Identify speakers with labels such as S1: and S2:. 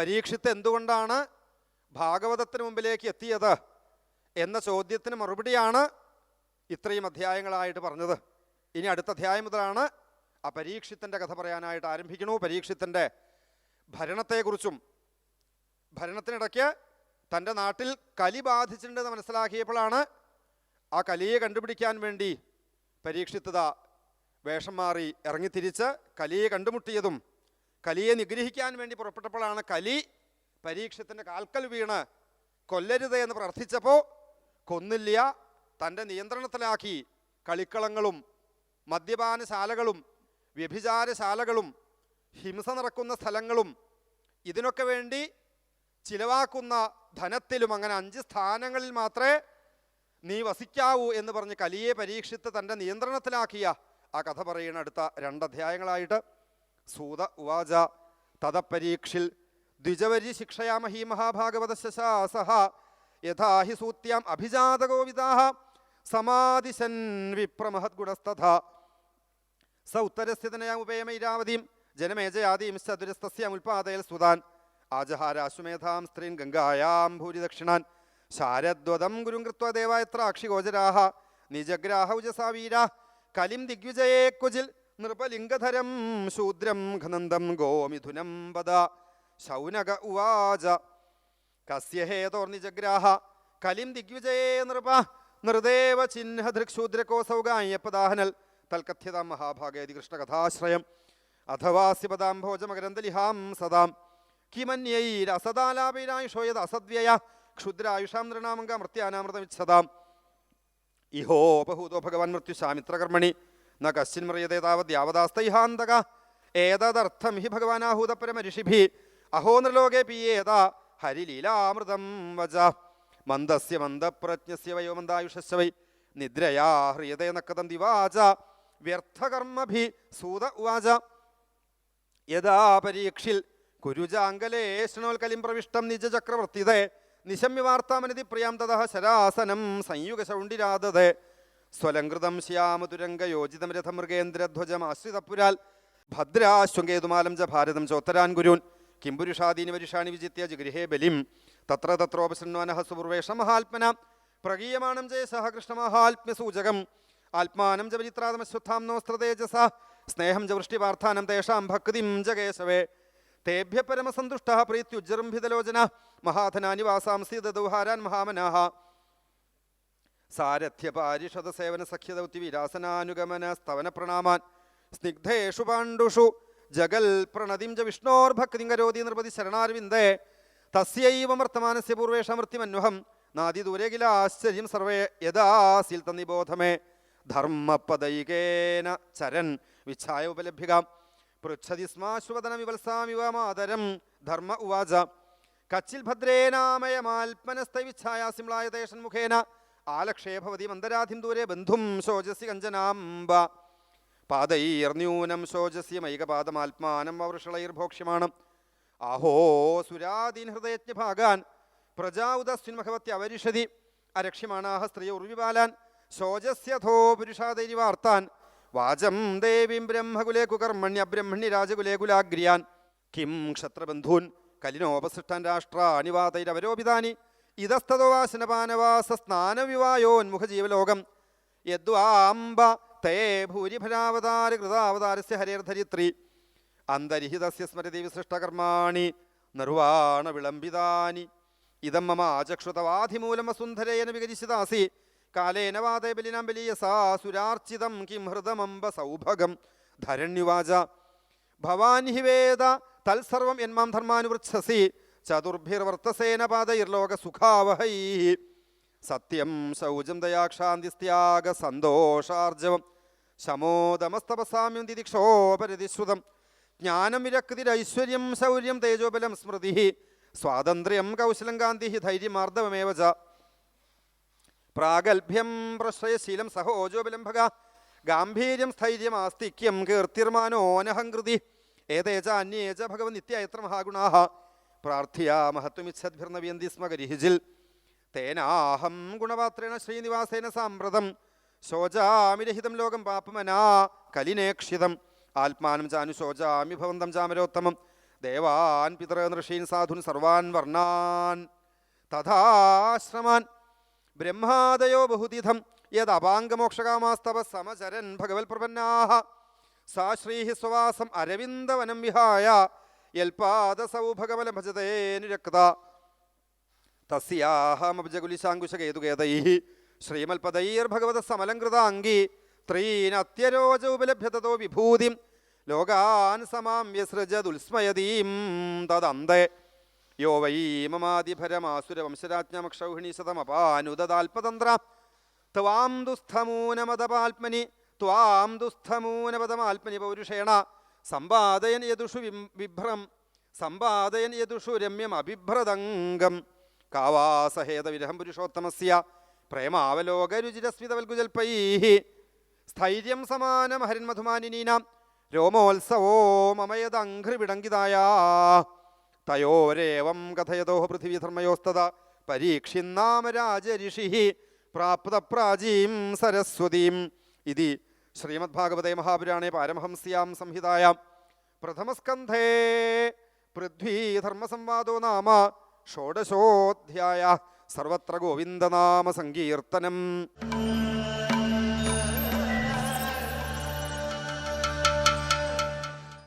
S1: പരീക്ഷിത്ത് എന്തുകൊണ്ടാണ് ഭാഗവതത്തിന് മുമ്പിലേക്ക് എത്തിയത് എന്ന ചോദ്യത്തിന് മറുപടിയാണ് ഇത്രയും അധ്യായങ്ങളായിട്ട് പറഞ്ഞത്. ഇനി അടുത്ത അധ്യായം മുതലാണ് ആ പരീക്ഷിത്തിന്റെ കഥ പറയാനായിട്ട് ആരംഭിക്കണു പരീക്ഷിത്തിന്റെ ഭരണത്തെക്കുറിച്ചും ഭരണത്തിനിടയ്ക്ക് തന്റെ നാട്ടിൽ കലി ബാധിച്ചിട്ടുണ്ടെന്ന് മനസ്സിലാക്കിയപ്പോഴാണ് ആ കലിയെ കണ്ടുപിടിക്കാൻ വേണ്ടി പരീക്ഷിത്തത വേഷം മാറി ഇറങ്ങിത്തിരിച്ച് കലിയെ കണ്ടുമുട്ടിയതും കലിയെ നിഗ്രഹിക്കാൻ വേണ്ടി പുറപ്പെട്ടപ്പോഴാണ് കലി പരീക്ഷത്തിന്റെ കാൽക്കൽ വീണ് കൊല്ലരുത് എന്ന് പ്രാർത്ഥിച്ചപ്പോൾ കൊന്നില്ല തന്റെ നിയന്ത്രണത്തിലാക്കി കളിക്കളങ്ങളും മദ്യപാനശാലകളും വ്യഭിചാരശാലകളും ഹിംസ നടക്കുന്ന സ്ഥലങ്ങളും ഇതിനൊക്കെ വേണ്ടി ചിലവാക്കുന്ന ധനത്തിലും അങ്ങനെ അഞ്ച് സ്ഥാനങ്ങളിൽ മാത്രമേ നീ വസിക്കാവൂ എന്ന് പറഞ്ഞ് കലിയെ പരീക്ഷിച്ച് തന്റെ നിയന്ത്രണത്തിലാക്കിയ ആ കഥ പറയുന്ന അടുത്ത രണ്ട് അധ്യായങ്ങളായിട്ട് സൂത ഉവാച. തദപരീക്ഷിൽ ദ്വിജവരി ശിക്ഷയാമഹി മഹാഭാഗവത ശാസഹ യഥാ ഹി സൂത്യാം അഭിജാതകോവിതാഹ സമാദിശൻ വിപ്രമഹദ്ഗുണസ്തഥ. സ ഉത്തരസ്ഥിതനയാമുപേമൈരാവതീം ജനമേജയാദീം ചതുരസ്തസ്യമുൽപാദയൽ സുതാൻ ആജഹാരാശ്വമേധാം സ്ത്രീൻ ഗംഗായാം ഭൂരിദക്ഷിണാൻ. ശാരദ്വതം ഗുരും കൃത്വ ദേവായത്ര അക്ഷിഗോചരാഹ നിജഗ്രാഹ ഉജസാവീരാ കലിം ദിഗ്വിജയേ ക്വചിൽ നൃപലിംഗധരം ശൂദ്രം ഘനന്തം ഗോമിഥുനം പദ ശൗനക ഉവാച. കസ്യ ഹേതോർനിജഗ്രാഹ കലിം ദിഗ്വിജയേ നൃപ. നൃദേവ ചിഹ്ന ദൃക്ശൂദ്രകോസൗഗായപ്പദാഹനൽ തൽക്കഥ്യതാം മഹാഭാഗേതി കൃഷ്ണകഥാശ്രയം അഥവാസ്യപദാംഭോജമകരന്തലിഹാം സദാം. കിമന്യൈരസദാലാപിരായുഷോയത് അസദ്വ്യയ. ക്ഷുദ്രായുഷാം നൃണാമംഗ മർത്യാനാമൃതമിച്ഛതാം ഇഹോപഹൂതോ ഭഗവാൻ മൃത്യുശാമിത്രകർമ്മണി. ന യാവതാസ്തൈഹാന്തക ഏതദർത്ഥം ഹി ഭഗവാനാഹൂതപരമരിഷിഭി അഹോ നൃലോകേ പിയേത ഹരിലീലാമൃതം വജ. മന്ദസ്യ മന്ദപ്രജ്ഞസ്യ വയോ മന്ദായുഷസ്യ വൈ നിദ്രയാ ഹ്രിയതേ നക്കതം ദിവാച വ്യർത്ഥകർമ്മഭി സൂത ഉവാച. യഥാ പരീക്ഷിൽ കുരുജാങ്കലേ ശൃണോൽക്കലിം പ്രവിഷ്ടം നിജചക്രവർത്തിതേ നിശമ്യ വാർത്താമനതി പ്രിയാം തതഃ ശരാസനം സംയുഗശൗണ്ടിരാദതേ. സ്വലങ്കൃതം ശ്യാമതുരംഗയോജിതം രഥമൃഗേന്ദ്രധ്വജമാശ്രിതപുരാൽ ഭദ്രാശ്വങ്കേതുമാലം ച ഭാരതം ചോത്തരാൻ ഗുരുൻ. കിംപുരുഷാദീനി വരുഷാണി വിജിത്യ ജിഗൃഹേ ബലിം. തത്ര തത്രോപശൃണ്വാനഹ സുപൂർവേഷ മഹാത്മന. പ്രഗീയമാണം ജയ സഹ കൃഷ്ണമഹാത്മ്യസൂചകം ആത്മാനം ച പരിത്രാതമശ്വത്ഥാം നോസ്ത്രതേജസ സ്നേഹം ച വൃഷ്ടിപാർത്ഥാനം തേഷാം ഭക്തിം ച തേഭ്യ പരമസന്തുഷ്ട പ്രീത്യുജ്ജൃംഭിതലോചന. മഹാധനാനി വാസാംസി ദദൗഹാരാൻ മഹാമനാഹ. സാരഥ്യപാരിഷദ സേവന സഖ്യദൗത്യ വിരാസനാനുഗമന സ്തവന പ്രണാമാൻ സ്നിഗ്ധേഷു പാണ്ഡുഷു ജഗൽ പ്രണതിം ച വിഷ്ണോർഭക്തിം കരോതി നിർപതി ശരണാരവിന്ദേ. തസ്യൈവ വർത്തമാനസ്യ പൂർവേഷമൃത്യമന്വഹം നാദി ദൂരെ കില ആശ്ചര്യം സർവേ യഥാസിൽ തന്നിബോധമേ ധർമ്മപദൈകേന ചരൻ വിച്ഛായ ഉപലഭ്യകാം. പൃച്ഛതി സ്മാശുവദന വിവത്സാമിവ മാതരം. ധർമ്മ ഉവാച. കച്ചിൽ ഭദ്രേനാമയമാൽപ്പനസ്തവിച്ഛായാസിംളായ തേഷൻ മുഖേന ആലക്ഷേ ഭവതി മന്ദരാധിം ദൂരെ ബന്ധും ശോചസി കഞ്ചനാംബ. പാദൈർന്യൂനം ശോചസ്യമൈകപാദമാത്മാനം വൃഷളൈർഭോക്ഷ്യമാണ് അഹോ സുരാദീൻ ഹൃദയജ്ഞ ഭാഗാൻ പ്രജാഉദസ്വിൻ ഭഗവത്യ അവരിഷതി. അരക്ഷ്യമാണാഹ സ്ത്രീയ ഉർവിപാലാൻ ശോചസ്യഥോ പുരുഷാദൈരി വാർത്താൻ. വാചം ദേവീം ബ്രഹ്മകുലേ കുകർമ്മണ്യ ബ്രഹ്മണ്യ രാജകുലേ കുലാഗ്രിയാൻ. കിം ക്ഷത്രബന്ധൂൻ കലിനോപസൃഷ്ടാൻ രാഷ്ട്രാണിവാതൈരവരോപിതാനി ഇതസ്തോ വാസനപാനവാസ സ്നാനവിവായോന്മുഖജീവലോകം യദ്വാംബ തേ ഭൂരിഭരാവതാര കൃതാവതാരസ്യ ഹരേർധരിത്രി. അന്തരിഹിതസ്യ സ്മരതി വിസൃഷ്ടകർമാണി. നിർവാണ വിളംബിതാനി. ഇതം മമ ആചക്ഷുതവാധിമൂലം വസുന്ധരേന വികരിശിതാസി കാലേന വാതേ ബലിനാം ബലീയസാ സുരാർച്ചിതം കിം ഹൃദമംബ സൗഭഗം. ധരണ്യുവാച. ഭവാൻ ഹി വേദ തൽസർവം എന്മാം ധർമാനുവൃച്ഛസി. ചതുർഭിർവർത്തസേന പാതൈർലോക സുഖാവഹൈ സത്യം ശൗചം ദയാക്ഷാന്തിസ്ത്യാഗ സന്തോഷാർജവം. ശമോദമസ്തപസാമ്യം ദിദിക്ഷോപരതിശ്രുതം ജ്ഞാനം വിരക്തിരൈശ്വര്യം ശൗര്യം തേജോബലം സ്മൃതി. സ്വാതന്ത്ര്യം കൗശലം കാന്തി ധൈര്യമാർദ്ദവമേവ ച. പ്രാഗൽഭ്യം പ്രശ്രയശീലം സഹോജോബലം ഭഗ. ഗാംഭീര്യം സ്ഥൈര്യം ആസ്തിക്യം കീർത്തിർമാനോനഹങ്കൃതി ഏതേ ച അന്യേ ച ഭഗവൻ നിത്യ എത്ര മഹാഗുണാः പ്രാർത്ഥിയാ സ്മ ഗരിഹിജിൽ. തേനാഹം ഗുണപാത്രേണ ശ്രീനിവാസേന സാമ്പ്രതം. ശോചാമിരഹിതം ലോകം പാപമനാ കലിനേക്ഷിതം. ആത്മാനം ചാനു ശോചാമി ഭവന്തം ചാമരോത്തമം. ദേവാൻ പിതൃ നൃഷീൻ സാധുൻ സർവാൻ വർണാൻ. തഥാശ്രമാൻ. ബ്രഹ്മാദയോ ബഹുതിഥം യദപാംഗമോക്ഷകാമാസ്തവ സമചരൻ ഭഗവത്പ്രപന്നാഹ. സാശ്രീഹി സ്വവാസം അരവിന്ദവനം വിഹായ. യൽപാദസൗഭഗമല ഭജതേ നിരക്ത. തസ്യാഹമബ്ജകുലിശാങ്കുശകേതുകേതൈः ശ്രീമൽപദൈർഭഗവത സമലംകൃതാംഗി ത്രീനത്യരോജോപലഭ്യതോ വിഭൂതിം. ലോകാൻ സമാമ്യസൃജദുൽസ്മയതീം തദന്തേ. യോ വൈ മമാതിഭരമാസുരവംശരാജ്ഞമക്ഷൗഹിണീശതമപാനുദാൽപതന്ത്ര ത്വാം ദുസ്ഥമൂനമതപാത്മനി ത്വാം ദുസ്ഥമൂനപദമാത്മനി പൗരുഷേണ. സമ്പാദയൻ യദുഷു വിഭ്രം. സമ്പാദയൻ യദുഷു രമ്യം അഭിഭ്രതംഗം. കാവാസഹേത വിരഹം പുരുഷോത്തമസ്യ. പ്രേമാവലോക രുചിരസ്മിതവൽഗുജൽപൈ. സ്ഥൈര്യം സമാനം ഹരിന്മധുമാനിനീനാം. രോമോത്സവോ മമയദംഘ്രിവിടങ്കിതായാ തയോരേവം കഥയതോ പൃഥിവിധർമ്മയോസ്തത. പരീക്ഷിന്നാമ രാജരിഷി പ്രാപ്ത സരസ്വതീം. ഇതി ശ്രീമദ്ഭാഗവതേ മഹാപുരാണേ പാരമഹംസ്യാം സംഹിതായാം പ്രഥമസ്കന്ധേ പൃഥ്വീധർമ്മസംവാദോ നാമ ഷോഡശോധ്യായ സർവത്ര ഗോവിന്ദനാമ സങ്കീർത്തനം.